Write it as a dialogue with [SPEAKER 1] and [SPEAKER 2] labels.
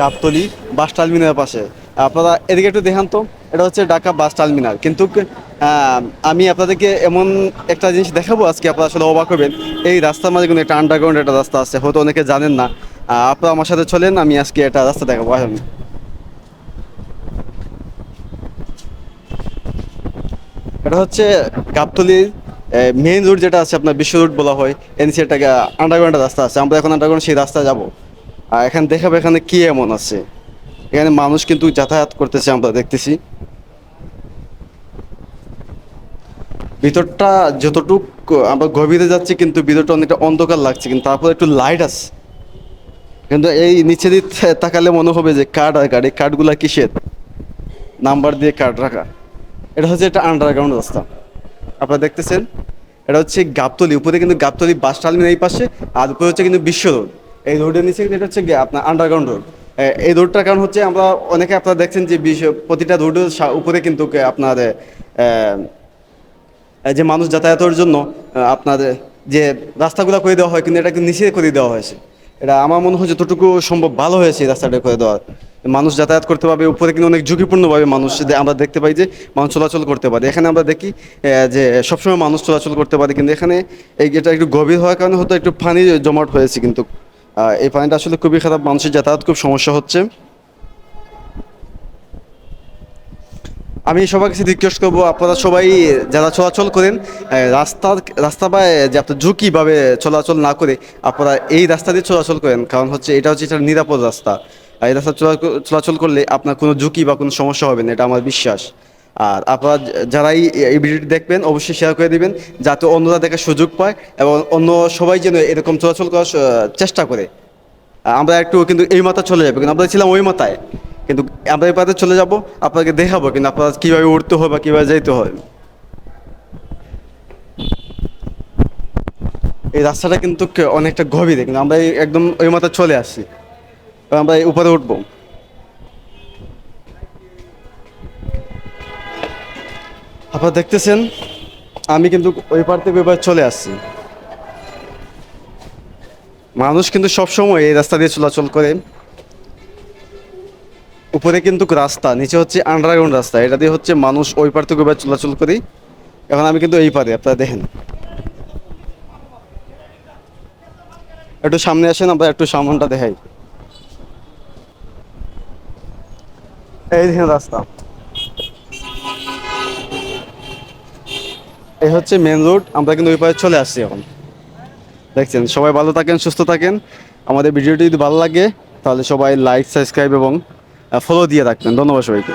[SPEAKER 1] গাবতলি বাস টার্মিনালের পাশে। আপনারা এদিকে একটু দেখান তো, এটা হচ্ছে ঢাকা বাস টার্মিনাল। কিন্তু আমি আপনাদেরকে এমন একটা জিনিস দেখাবো আজকে, আপনারা আসলে অবাক হবেন। এই রাস্তার মাঝে কিন্তু একটা আন্ডারগ্রাউন্ড একটা রাস্তা আছে, হয়তো অনেকে জানেন না। আপনারা আমার সাথে চলেন, আমি আজকে একটা রাস্তা দেখাবো, আসুন। এটা হচ্ছে গাবতলির মেইন রোড যেটা আছে, আপনার বিশ্ব রোড বলা হয়। এনসি একটা আন্ডারগ্রাউন্ড রাস্তা আছে, আমরা এখন আন্ডারগ্রাউন্ড সেই রাস্তা যাব। আর এখানে দেখাবো এখানে কি এমন আছে। এখানে মানুষ কিন্তু যাতায়াত করতেছে, আমরা দেখতেছি। ভিতরটা যতটুক, আমরা গভীরে যাচ্ছি, কিন্তু ভিতরটা অনেকটা অন্ধকার লাগছে, কিন্তু তারপর একটু লাইট আছে। কিন্তু এই নিচে দিয়ে তাকালে মনে হবে যে কার্ড আর কার্ড এই কার্ডগুলা কিসের? নাম্বার দিয়ে কার্ড রাখা। এটা হচ্ছে একটা আন্ডারগ্রাউন্ড রাস্তা। আপনারা দেখতেছেন? এটা হচ্ছে গাবতলি, উপরে কিন্তু গাবতলি বাস টার্মিনাল এই পাশে, আর উপরে হচ্ছে কিন্তু বিশ্ব রোড এই রোডের নিচে এটা হচ্ছে গিয়ে আপনার আন্ডারগ্রাউন্ড রোড এই রোডটার কারণ হচ্ছে আমরা অনেকে আপনারা দেখছেন যে প্রতিটা রোডের উপরে কিন্তু আপনার যে মানুষ যাতায়াতের জন্য আপনার যে রাস্তাগুলো করে দেওয়া হয় কিন্তু এটা কিন্তু নিচে করে দেওয়া হয়েছে। এটা আমার মনে হয় যতটুকু সম্ভব ভালো হয়েছে রাস্তাটা করে দেওয়া। মানুষ যাতায়াত করতে পারবে, উপরে কিন্তু অনেক ঝুঁকিপূর্ণভাবে মানুষ আমরা দেখতে পাই যে মানুষ চলাচল করতে পারে। এখানে আমরা দেখি যে সবসময় মানুষ চলাচল করতে পারে কিন্তু এখানে এই এটা একটু গভীর হওয়ার কারণে হয়তো একটু পানি জমাট হয়েছে কিন্তু এই পানিটা আসলে খুবই খারাপ, মানুষের যাতায়াত খুব সমস্যা হচ্ছে। আমি সবার কাছে রিকোয়েস্ট করব, আপনারা সবাই যারা চলাচল করেন রাস্তার রাস্তা বা যে আপনার ঝুঁকিভাবে চলাচল না করে, আপনারা এই রাস্তা দিয়ে চলাচল করেন। কারণ হচ্ছে এটা হচ্ছে এটা নিরাপদ রাস্তা। এই রাস্তা চলাচল করলে আপনার কোনো ঝুঁকি বা কোনো সমস্যা হবে না, এটা আমার বিশ্বাস। আর আপনারা যারাই এই ভিডিওটি দেখবেন, অবশ্যই শেয়ার করে দিবেন, যাতে অন্যরা দেখার সুযোগ পায় এবং অন্য সবাই যেন এরকম চলাচল করার চেষ্টা করে। আমরা একটু কিন্তু এই মাথা চলে যাব, কিন্তু আমরা ছিলাম ওই মাথায়। কিন্তু আমরা এই পাতে চলে যাব আপনাকে দেখাবো কিন্তু আপনারা কীভাবে উঠতে হয় বা কীভাবে যেতে হয়। এই রাস্তাটা কিন্তু অনেকটা গভীরে, কিন্তু আমরা একদম ওই মাথায় চলে এবার আমরা উপরে উঠবো। আপনারা দেখতেছেন? আমি কিন্তু ওই পার থেকে ওই পার চলে আসছি। মানুষ কিন্তু সবসময় এই রাস্তা দিয়ে চলাচল করে। উপরে কিন্তু রাস্তা, নিচে হচ্ছে আন্ডারগ্রাউন্ড রাস্তা। এটা দিয়ে হচ্ছে মানুষ ওই পার থেকে ওই পার চলাচল করি। এখন আমি কিন্তু এই পারে, আপনারা দেখেন। একটু সামনে আসেন, আমরা একটু সামনটা দেখাই। এই দেখেন রাস্তা। এই হচ্ছে মেন রোড আমরা কিন্তু ওই পাশে চলে আসছি এখন। দেখছেন, সবাই ভালো থাকেন, সুস্থ থাকেন। আমাদের ভিডিওটি যদি ভালো লাগে, তাহলে সবাই লাইক সাবস্ক্রাইব এবং ফলো দিয়ে রাখবেন। ধন্যবাদ সবাইকে।